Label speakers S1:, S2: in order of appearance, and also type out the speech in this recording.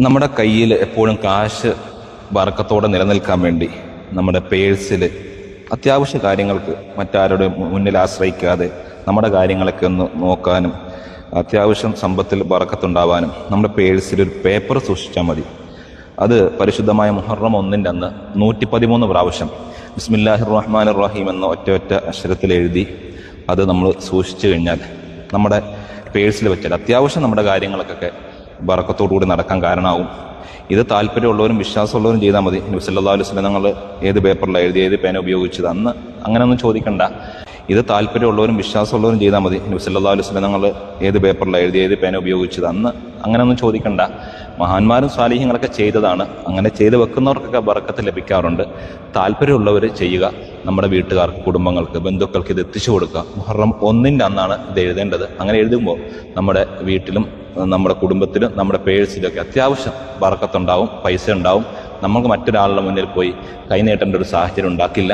S1: നമ്മുടെ കയ്യിൽ എപ്പോഴും കാശ് വറക്കത്തോടെ നിലനിൽക്കാൻ വേണ്ടി നമ്മുടെ പേഴ്സിൽ അത്യാവശ്യ കാര്യങ്ങൾക്ക് മറ്റാരുടെ മുന്നിൽ ആശ്രയിക്കാതെ നമ്മുടെ കാര്യങ്ങളൊക്കെ ഒന്ന് നോക്കാനും അത്യാവശ്യം സമ്പത്തിൽ വറക്കത്തുണ്ടാവാനും നമ്മുടെ പേഴ്സിൽ ഒരു പേപ്പർ സൂക്ഷിച്ചാൽ മതി. അത് പരിശുദ്ധമായ മുഹറം ഒന്നിന്റെ അന്ന് നൂറ്റി പതിമൂന്ന് പ്രാവശ്യം ബിസ്മില്ലാഹിർ റഹ്മാൻ റഹീം എന്ന ഒറ്റ ഒറ്റ അക്ഷരത്തിൽ എഴുതി അത് നമ്മൾ സൂക്ഷിച്ചു കഴിഞ്ഞാൽ നമ്മുടെ പേഴ്സിൽ വെച്ചാൽ അത്യാവശ്യം നമ്മുടെ കാര്യങ്ങൾക്കൊക്കെ ബറക്കത്തോടുകൂടി നടക്കാൻ കാരണമാവും. ഇത് താല്പര്യമുള്ളവരും വിശ്വാസമുള്ളവരും ചെയ്താൽ മതി. നബി സല്ലല്ലാഹു അലൈഹി വസല്ലം ഞങ്ങൾ ഏത് പേപ്പറിലാണ് എഴുതി ഏത് പേന ഉപയോഗിച്ചത്? അന്ന് അങ്ങനെയൊന്നും ചോദിക്കണ്ട. ഇത് താല്പര്യമുള്ളവരും വിശ്വാസമുള്ളവരും ചെയ്താൽ മതി. നബി സല്ലല്ലാഹു അലൈഹി വസല്ലം ഞങ്ങൾ ഏത് പേപ്പറിലാണ് എഴുതി ഏത് പേന ഉപയോഗിച്ചത്? അന്ന് അങ്ങനെയൊന്നും ചോദിക്കണ്ട. മഹാന്മാരും സ്വാലിഹ്യങ്ങളൊക്കെ ചെയ്തതാണ്. അങ്ങനെ ചെയ്ത് വെക്കുന്നവർക്കൊക്കെ ബറക്കത്ത് ലഭിക്കാറുണ്ട്. താല്പര്യമുള്ളവർ ചെയ്യുക. നമ്മുടെ വീട്ടുകാർക്ക് കുടുംബങ്ങൾക്ക് ബന്ധുക്കൾക്ക് ഇത് എത്തിച്ചു കൊടുക്കുക. മുഹറം ഒന്നിന്റെ അന്നാണ് ഇത് എഴുതേണ്ടത്. അങ്ങനെ എഴുതുമ്പോൾ നമ്മുടെ വീട്ടിലും നമ്മുടെ കുടുംബത്തിലും നമ്മുടെ പേഴ്സിലൊക്കെ അത്യാവശ്യം ബറക്കത്തുണ്ടാവും പൈസ ഉണ്ടാവും. നമുക്ക് മറ്റൊരാളുടെ മുന്നിൽ പോയി കൈനീട്ടേണ്ട ഒരു സാഹചര്യം ഉണ്ടാക്കില്ല.